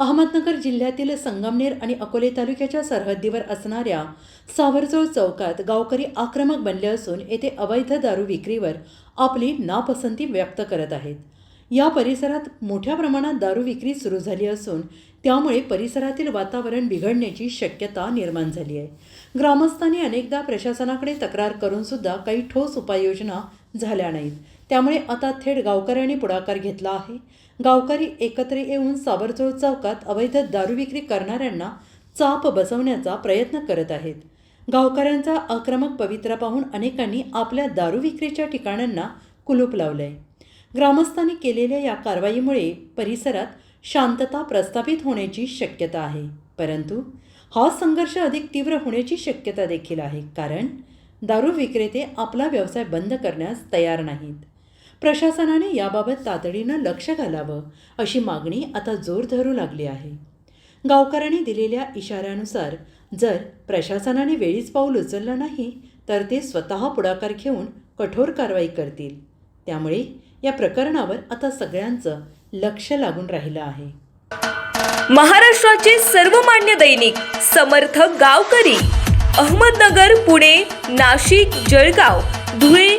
अहमदनगर जिल्ह्यातील संगमनेर आणि अकोले तालुक्याच्या सरहद्दीवर असणाऱ्या सावरजोळ चौकात गावकरी आक्रमक बनले असून येथे अवैध दारू विक्रीवर आपली नापसंती व्यक्त करत आहेत. या परिसरात मोठ्या प्रमाणात दारू विक्री सुरू झाली असून त्यामुळे परिसरातील वातावरण बिघडण्याची शक्यता निर्माण झाली आहे. ग्रामस्थांनी अनेकदा प्रशासनाकडे तक्रार करूनसुद्धा काही ठोस उपाययोजना झाल्या नाहीत. त्यामुळे आता थेट गावकऱ्यांनी पुढाकार घेतला आहे. गावकरी एकत्र येऊन साबरजोड चौकात अवैध दारू विक्री करणाऱ्यांना चाप बसवण्याचा प्रयत्न करत आहेत. गावकऱ्यांचा आक्रमक पवित्रा पाहून अनेकांनी आपल्या दारू विक्रीच्या ठिकाणांना कुलूप लावलंय. ग्रामस्थांनी केलेल्या या कारवाईमुळे परिसरात शांतता प्रस्थापित होण्याची शक्यता आहे. परंतु हा संघर्ष अधिक तीव्र होण्याची शक्यता देखील आहे कारण दारू विक्रेते आपला व्यवसाय बंद करण्यास तयार नाहीत. प्रशासनाने याबाबत तातडीनं लक्ष घालावं अशी मागणी आता जोर धरू लागली आहे. गावकऱ्यांनी दिलेल्या इशाऱ्यानुसार जर प्रशासनाने वेळीच पाऊल उचललं नाही तर ते स्वतः पुढाकार घेऊन कठोर कारवाई करतील. त्यामुळे या प्रकरणावर आता सगळ्यांचं लक्ष लागून राहिलं आहे. महाराष्ट्राचे सर्वमान्य दैनिक समर्थ गावकरी अहमदनगर पुणे नाशिक जळगाव धुळे